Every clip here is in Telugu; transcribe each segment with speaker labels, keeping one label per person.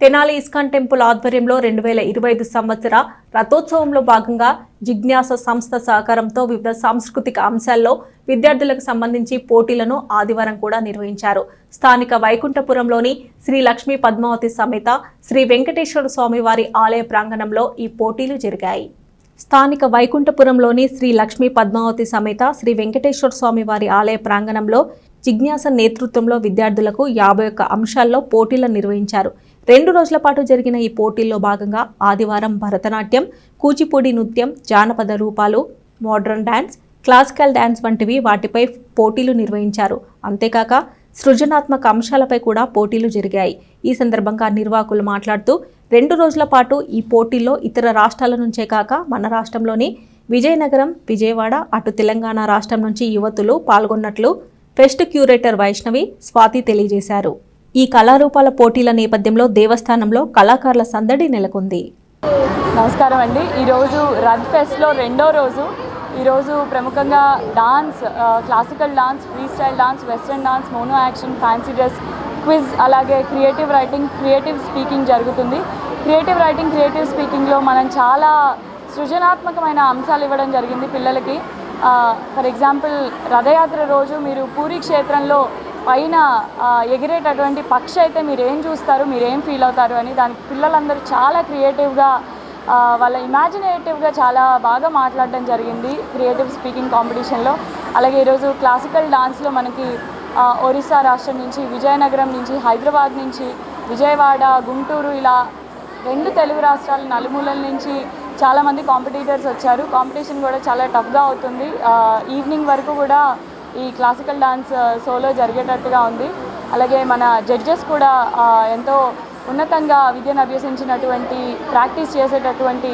Speaker 1: తెనాలి ఇస్కాన్ టెంపుల్ ఆధ్వర్యంలో రెండు వేల ఇరవై ఐదు సంవత్సర రథోత్సవంలో భాగంగా జిజ్ఞాస సంస్థ సహకారంతో వివిధ సాంస్కృతిక అంశాల్లో విద్యార్థులకు సంబంధించి పోటీలను ఆదివారం కూడా నిర్వహించారు. స్థానిక వైకుంఠపురంలోని శ్రీ లక్ష్మీ పద్మావతి సమేత శ్రీ వెంకటేశ్వర స్వామివారి ఆలయ ప్రాంగణంలో ఈ పోటీలు జరిగాయి. స్థానిక వైకుంఠపురంలోని శ్రీ లక్ష్మీ పద్మావతి సమేత శ్రీ వెంకటేశ్వర స్వామివారి ఆలయ ప్రాంగణంలో జిజ్ఞాస నేతృత్వంలో విద్యార్థులకు యాభై ఒక్క అంశాల్లో పోటీలను నిర్వహించారు. రెండు రోజుల పాటు జరిగిన ఈ పోటీల్లో భాగంగా ఆదివారం భరతనాట్యం కూచిపూడి నృత్యం జానపద రూపాలు మోడ్రన్ డ్యాన్స్ క్లాసికల్ డ్యాన్స్ వంటివి వాటిపై పోటీలు నిర్వహించారు. అంతేకాక సృజనాత్మక అంశాలపై కూడా పోటీలు జరిగాయి. ఈ సందర్భంగా నిర్వాహకులు మాట్లాడుతూ రెండు రోజుల పాటు ఈ పోటీల్లో ఇతర రాష్ట్రాల నుంచే కాక మన రాష్ట్రంలోని విజయనగరం విజయవాడ అటు తెలంగాణ రాష్ట్రం నుంచి యువతులు పాల్గొన్నట్లు ఫెస్ట్ క్యూరేటర్ వైష్ణవి స్వాతి తెలియజేశారు. ఈ కళారూపాల పోటీల నేపథ్యంలో దేవస్థానంలో కళాకారుల సందడి నెలకొంది.
Speaker 2: నమస్కారం అండి. ఈరోజు రన్ ఫెస్ట్లో రెండో రోజు. ఈరోజు ప్రముఖంగా dance classical dance free style dance western dance mono action fancy dress quiz అలాగే క్రియేటివ్ రైటింగ్ క్రియేటివ్ స్పీకింగ్ జరుగుతుంది. క్రియేటివ్ రైటింగ్ క్రియేటివ్ స్పీకింగ్లో మనం చాలా సృజనాత్మకమైన అంశాలు ఇవ్వడం జరిగింది పిల్లలకి. ఫర్ ఎగ్జాంపుల్ రథయాత్ర రోజు మీరు పూరి క్షేత్రంలో పైన ఎగిరేటటువంటి పక్షి అయితే మీరు ఏం చూస్తారు మీరు ఏం ఫీల్ అవుతారు అని దానికి పిల్లలందరూ చాలా క్రియేటివ్గా వాళ్ళ ఇమాజినేటివ్గా చాలా బాగా మాట్లాడడం జరిగింది క్రియేటివ్ స్పీకింగ్ కాంపిటీషన్లో. అలాగే ఈరోజు క్లాసికల్ డాన్స్లో మనకి ఒరిస్సా రాష్ట్రం నుంచి విజయనగరం నుంచి హైదరాబాద్ నుంచి విజయవాడ గుంటూరు ఇలా రెండు తెలుగు రాష్ట్రాల నలుమూలల నుంచి చాలామంది కాంపిటీటర్స్ వచ్చారు. కాంపిటీషన్ కూడా చాలా టఫ్గా అవుతుంది. ఈవినింగ్ వరకు కూడా ఈ క్లాసికల్ డాన్స్ సోలో జరిగేటట్టుగా ఉంది. అలాగే మన జడ్జెస్ కూడా ఎంతో ఉన్నతంగా విద్యను అభ్యసించినటువంటి ప్రాక్టీస్ చేసేటటువంటి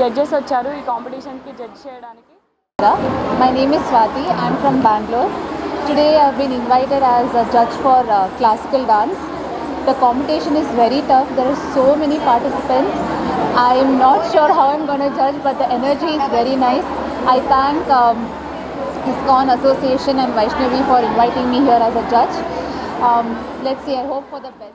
Speaker 2: జడ్జెస్ వచ్చారు ఈ కాంపిటీషన్కి జడ్జ్ చేయడానికి.
Speaker 3: My name is Swathi and from Bangalore today I been invited as a judge for classical dance the competition is very tough there are so many participants I'm not sure how am gonna judge but the energy is very nice I thank ISKCON Association and Vaishnavi for inviting me here as a judge. Um, let's see, I hope for the best.